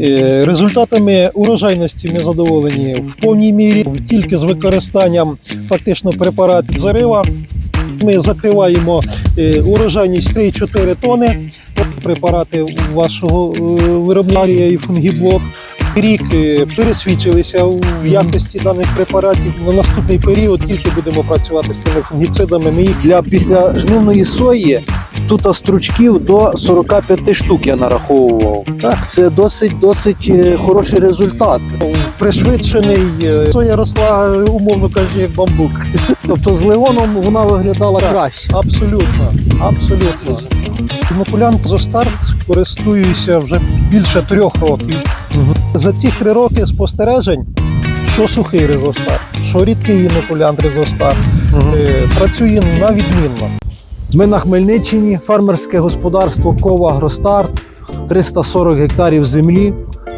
Е, Результатами урожайності ми задоволені в повній мірі, тільки з використанням фактично препаратів зарива. Ми закриваємо е, урожайність 3-4 тони. Препарати вашого е, виробника і фунгіблок. Рік пересвідчилися в якості даних препаратів. На наступний період тільки будемо працювати з цими фунгіцидами. Ми їх Для післяжнивної сої тут стручків до 45 штук я нараховував. Так. Це досить досить е, хороший результат. пришвидшений. е, Соя росла, е, умовно кажучи, як бамбук. Тобто з леоном вона виглядала Так. краще. Абсолютно, абсолютно. Інокулянт за старт користуюся вже більше трьох років. За ці три роки спостережень, що сухий резостар, що рідкий інокулянт резостар, е, працює на відмінно. Ми на Хмельниччині, фермерське господарство Кова Агростарт, 340 гектарів землі.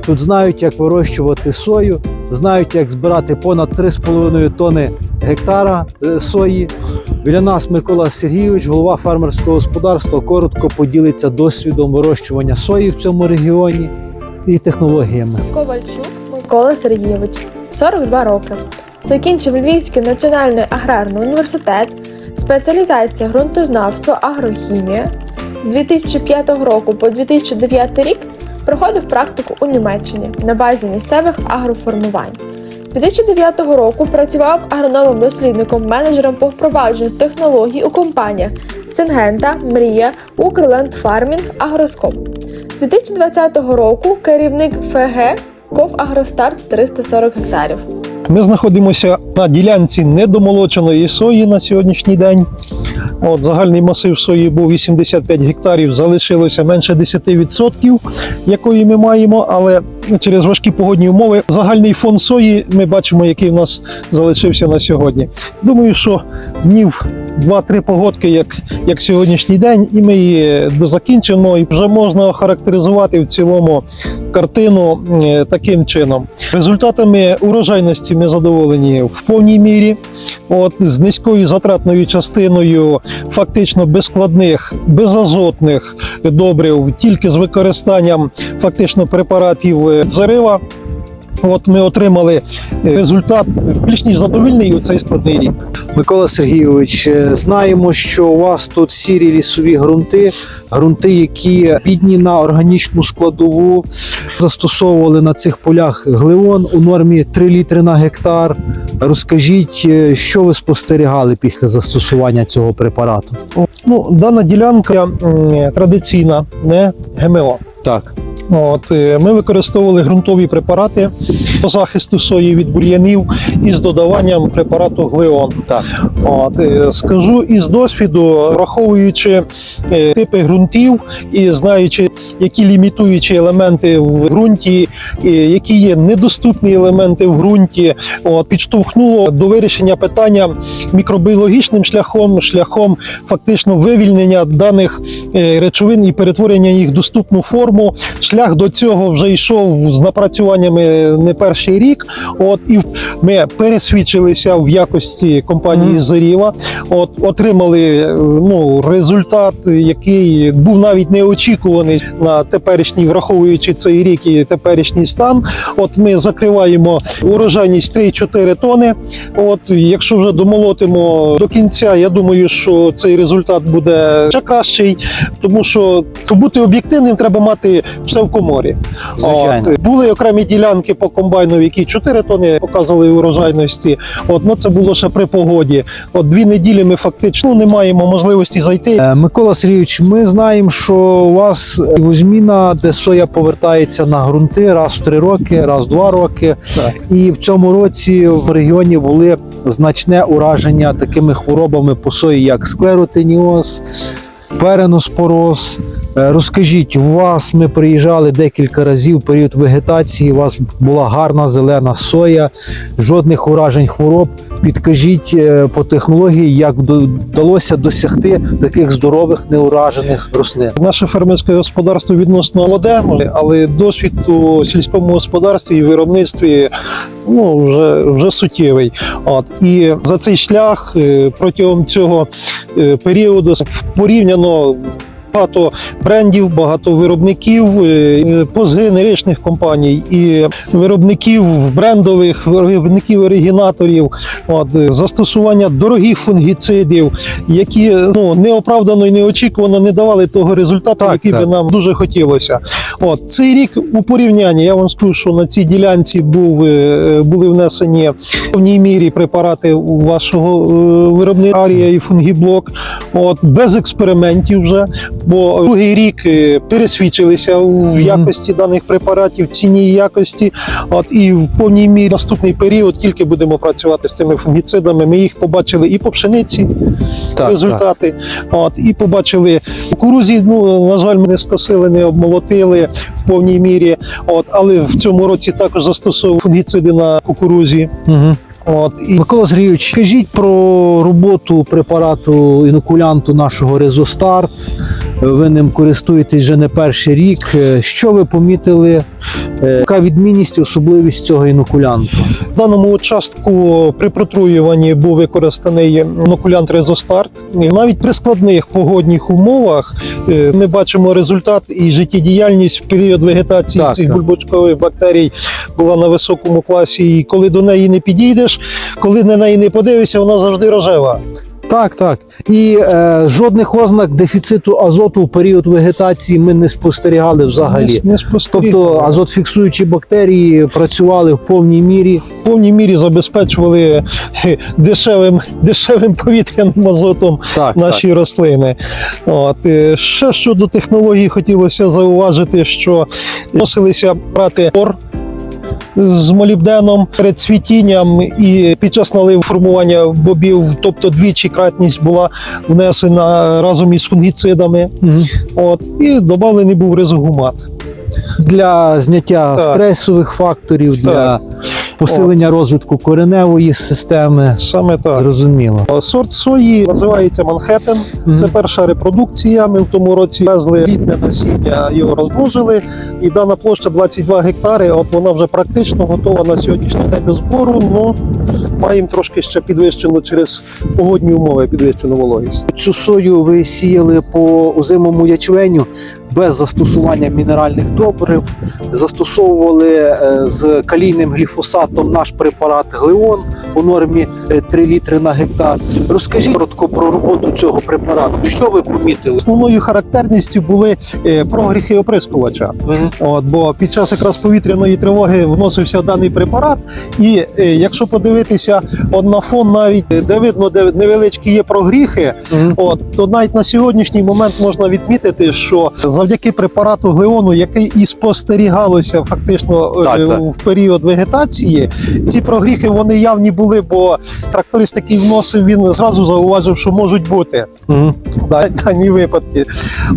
Тут знають, як вирощувати сою, знають, як збирати понад 3,5 тони гектара е, сої. Біля нас Микола Сергійович, голова фермерського господарства, коротко поділиться досвідом вирощування сої в цьому регіоні і технологіями. Ковальчук Микола Сергійович, 42 роки. Закінчив Львівський національний аграрний університет, спеціалізація ґрунтознавство, агрохімія. З 2005 року по 2009 рік проходив практику у Німеччині на базі місцевих агроформувань. З 2009 року працював агрономом-дослідником, менеджером по впровадженню технологій у компаніях Сингента, Мрія, Укрленд Фармінг, Агроскоп. З 2020 року керівник ФГ Ков Агростарт 340 гектарів. Ми знаходимося на ділянці недомолоченої сої на сьогоднішній день. От, загальний масив сої був 85 гектарів, залишилося менше 10%, якої ми маємо, але через важкі погодні умови загальний фон сої ми бачимо, який в нас залишився на сьогодні. Думаю, що днів 2-3 погодки, як, як сьогоднішній день, і ми її дозакінчимо, і вже можна охарактеризувати в цілому картину таким чином. Результатами урожайності ми задоволені в повній мірі. От з низькою затратною частиною, фактично безскладних, безазотних добрив, тільки з використанням фактично препаратів е, зарива. От ми отримали е, результат більш ніж задовільний у цей складний рік. Микола Сергійович, е, знаємо, що у вас тут сірі лісові ґрунти, ґрунти, які бідні на органічну складову. Застосовували на цих полях глеон у нормі 3 літри на гектар. Розкажіть, е, що ви спостерігали після застосування цього препарату? Ну, дана ділянка традиційна, не ГМО. Так, От, е, ми використовували ґрунтові препарати по захисту сої від бур'янів із додаванням препарату глеон. так. От, е, скажу із досвіду, враховуючи е, типи ґрунтів і знаючи, які лімітуючі елементи в ґрунті, які є недоступні елементи в ґрунті, от, підштовхнуло до вирішення питання мікробіологічним шляхом, шляхом фактично вивільнення даних е, речовин і перетворення їх в доступну форму. Шлях до цього вже йшов з напрацюваннями не перший рік. От і ми пересвідчилися в якості компанії. Заріва. От отримали е, ну результат, який був навіть неочікуваний на теперішній, враховуючи цей рік і теперішній стан. От ми закриваємо урожайність 3-4 тони. От якщо вже домолотимо до кінця, я думаю, що цей результат буде ще кращий, тому що щоб бути об'єктивним, треба мати все в коморі. Звичайно. От, були окремі ділянки по комбайну, які 4 тони показували урожайності. От ну це було ще при погоді. От дві неділі ми фактично не маємо можливості зайти. Е, Микола Сергійович, ми знаємо, що у вас зміна, де соя повертається на ґрунти раз в три роки, раз в два роки. Так. І в цьому році в регіоні були значне ураження такими хворобами по сої, як склеротиніоз, переноспороз. Е, Розкажіть, у вас ми приїжджали декілька разів в період вегетації. У вас була гарна зелена соя, жодних уражень хвороб. Підкажіть е, по технології, як вдалося досягти таких здорових неуражених рослин. Наше фермерське господарство відносно молоде, але досвід у сільському господарстві і виробництві ну вже, вже суттєвий. От і за цей шлях е, протягом цього періоду порівняно Багато брендів, багато виробників позгенеричних компаній і виробників брендових, виробників оригінаторів, от, е, застосування дорогих фунгіцидів, які ну, неоправдано і неочікувано не давали того результату, Так, який так. би нам дуже хотілося. От цей рік у порівнянні я вам скажу, що на цій ділянці був, е, були внесені в повній мірі препарати вашого е, виробника Арія і фунгіблок. От без експериментів вже, бо другий рік е, пересвідчилися в якості даних препаратів, ціні і якості. От і в повній мірі наступний період тільки будемо працювати з цими фунгіцидами. Ми їх побачили і по пшениці, результати. От, і побачили кукурузі. Ну на жаль, ми не скосили, не обмолотили в повній мірі. От, але в цьому році також застосовував фунгіциди на кукурузі. Угу. От і Микола Сергійович, кажіть про роботу препарату інокулянту нашого Резостарт. Ви ним користуєтесь вже не перший рік. Е, Що ви помітили? Е, Яка відмінність, особливість цього інокулянту? в даному участку при протруюванні був використаний інокулянт Резостарт. Навіть при складних погодних умовах е, ми бачимо результат і життєдіяльність в період вегетації Так, цих так. бульбочкових бактерій була на високому класі. І коли до неї не підійдеш, коли на неї не подивишся, вона завжди рожева. Так, так. І е, жодних ознак дефіциту азоту в період вегетації ми не спостерігали взагалі. Не, не спостерігали. Тобто азотфіксуючі бактерії працювали в повній мірі. в повній мірі забезпечували дешевим, дешевим повітряним азотом Так, наші рослини. От. е, Ще щодо технології хотілося зауважити, що носилися брати ор з молібденом перед цвітінням і під час налив формування бобів, тобто двічі кратність була внесена разом із фунгіцидами. Угу. От, і додавлений був резогумат. Для зняття Так. стресових факторів, для Посилення розвитку кореневої системи. Саме так. Зрозуміло. Сорт сої називається Манхеттен. Мгм. Це перша репродукція. Ми в тому році везли рідне насіння, його розмножили. І дана площа 22 гектари. От вона вже практично готова на сьогоднішній день до збору. Ну маємо трошки ще підвищену через погодні умови, підвищену вологість. Цю сою ви сіяли по озимому ячменю без застосування мінеральних добрив, застосовували е, з калійним гліфосатом наш препарат Глеон у нормі е, 3 літри на гектар. Розкажіть коротко про роботу цього препарату. Що ви помітили? Основною характерністю були е, прогріхи оприскувача. От, бо під час якраз повітряної тривоги вносився даний препарат, і е, якщо подивитися от на фон, навіть е, де видно, де невеличкі є прогріхи, От то навіть на сьогоднішній момент можна відмітити, що завдяки препарату глеону, який і спостерігалося фактично е, Так, так. в період вегетації, ці прогріхи вони явні були, бо тракторист, який вносив, він зразу зауважив, що можуть бути да- дані випадки.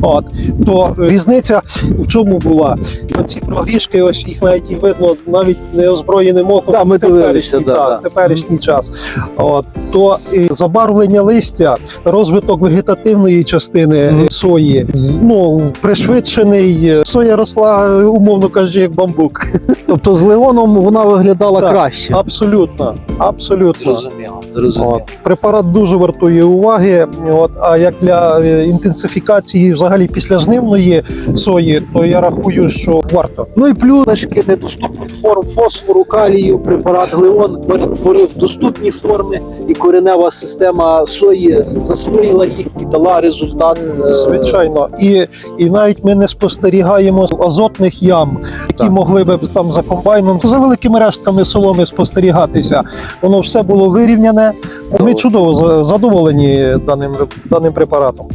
От то різниця в чому була? Ці прогрішки, ось їх навіть і видно навіть неозброєним оком Да, ми в теперішній, да, да, да. теперішній час. От то е, забарвлення листя, розвиток вегетативної частини е, сої, ну пришвидшений. Е, Соя росла, умовно кажучи, як бамбук. Тобто з Леоном вона виглядала Так. краще. Абсолютно, абсолютно. Зрозуміло, зрозуміло. От. Препарат дуже вартує уваги. От, а як для е, інтенсифікації взагалі післяжнивної сої, то я рахую, що варто. Ну і плюс залишки недоступних форм фосфору, калію, препарат Глеон перетворив доступні форми, і коренева система сої засвоїла їх і дала результат. е, Звичайно, і, і навіть ми не спостерігаємо азотних ям, які Так. могли би там за комбайном за великими рештками соломи спостерігатися. Воно все було вирівняне. Ми чудово задоволені даним даним препаратом.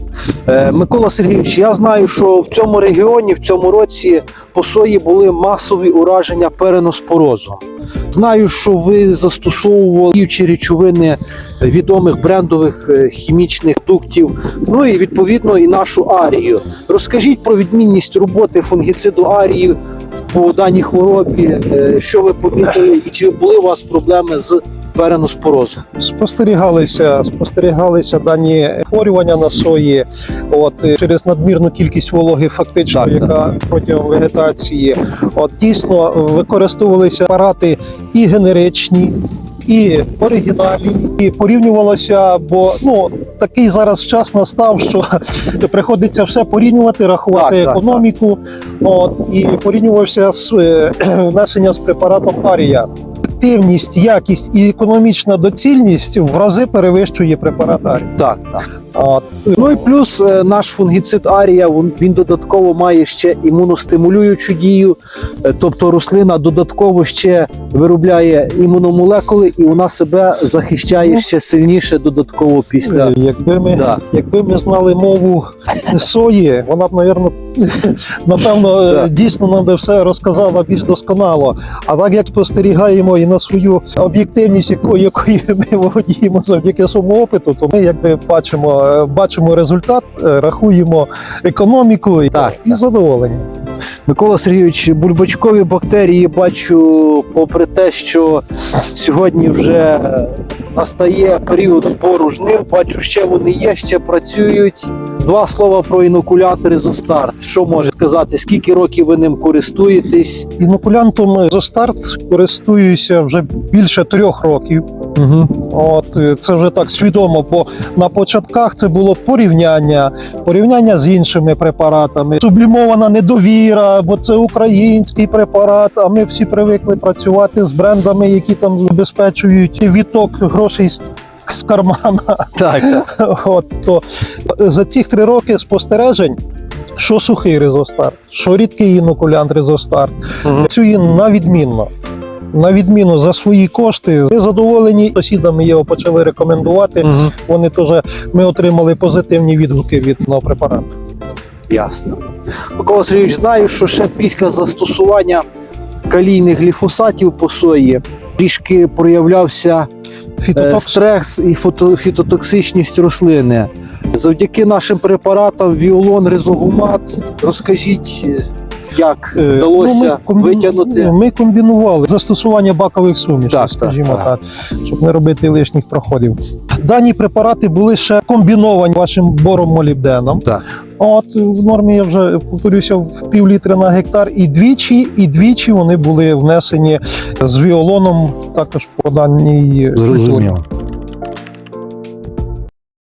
Е, Микола Сергійович, я знаю, що в цьому регіоні в цьому році по сої були масові ураження переноспорозу. Знаю, що ви застосовували діючі речовини відомих брендових е, хімічних продуктів, ну і відповідно і нашу арію. Розкажіть про відмінність роботи фунгіциду арії по даній хворобі, е, що ви помітили, і чи були у вас проблеми з переноспорозом? Спостерігалися, спостерігалися дані хворювання на сої, от через надмірну кількість вологи, фактично, Так, яка протягом вегетації. От дійсно використовувалися апарати і генеричні. і оригінальні, і порівнювалося, бо ну такий зараз час настав, що приходиться все порівнювати, рахувати Так, так, економіку. От і порівнювався з е, внесення з препаратом Арія. Ефективність, якість і економічна доцільність в рази перевищує препарат. Так, так. Ну і плюс е, наш фунгіцид Арія він, додатково має ще імуностимулюючу дію, е, тобто рослина додатково ще виробляє імуномолекули, і вона себе захищає ще сильніше додатково після. Е, Якби ми, Да. якби ми знали мову сої, вона б, напевно, напевно, Так. дійсно нам би все розказала більш досконало. А так як спостерігаємо і на свою об'єктивність, якою, ми володіємо завдяки своєму опиту, то ми якби бачимо, бачимо результат, е, рахуємо економіку і, Так, і задоволені. Микола Сергійович, бульбачкові бактерії бачу, попри те, що сьогодні вже е, настає період збору жнив, бачу, ще вони є, ще працюють. Два слова про інокулятори Зостарт. Що може сказати? Скільки років ви ним користуєтесь? Інокулянтом Зостарт користуюся вже більше трьох років. Угу. От е, це вже так свідомо, бо на початках це було порівняння, порівняння з іншими препаратами, сублімована недовіра, бо це український препарат. А ми всі привикли працювати з брендами, які там забезпечують відток грошей з, кармана. Так. От то за ці три роки спостережень. Що сухий резостарт, що рідкий інокулянт резостарт, працює на відмінно. На відміну за свої кошти. Ми задоволені сусідами його почали рекомендувати. Мгм. Вони теж ми отримали позитивні відгуки від цього препарату. Ясно. Микола Сергійович, знаю, що ще після застосування калійних гліфосатів по сої трішки проявлявся Е, Фітотокс стрес і фото, фітотоксичність рослини. Завдяки нашим препаратам Віолон, Резогумат. Розкажіть, як Е, вдалося ну, ми комбі- витягнути. Ми комбінували застосування бакових сумішей, Так, скажімо так, так, щоб не робити лишніх проходів. Дані препарати були ще комбіновані вашим бором молібденом. Так. От в нормі я вже повторюся в пів літри на гектар, і двічі, і двічі вони були внесені з віолоном, також по даній культурі.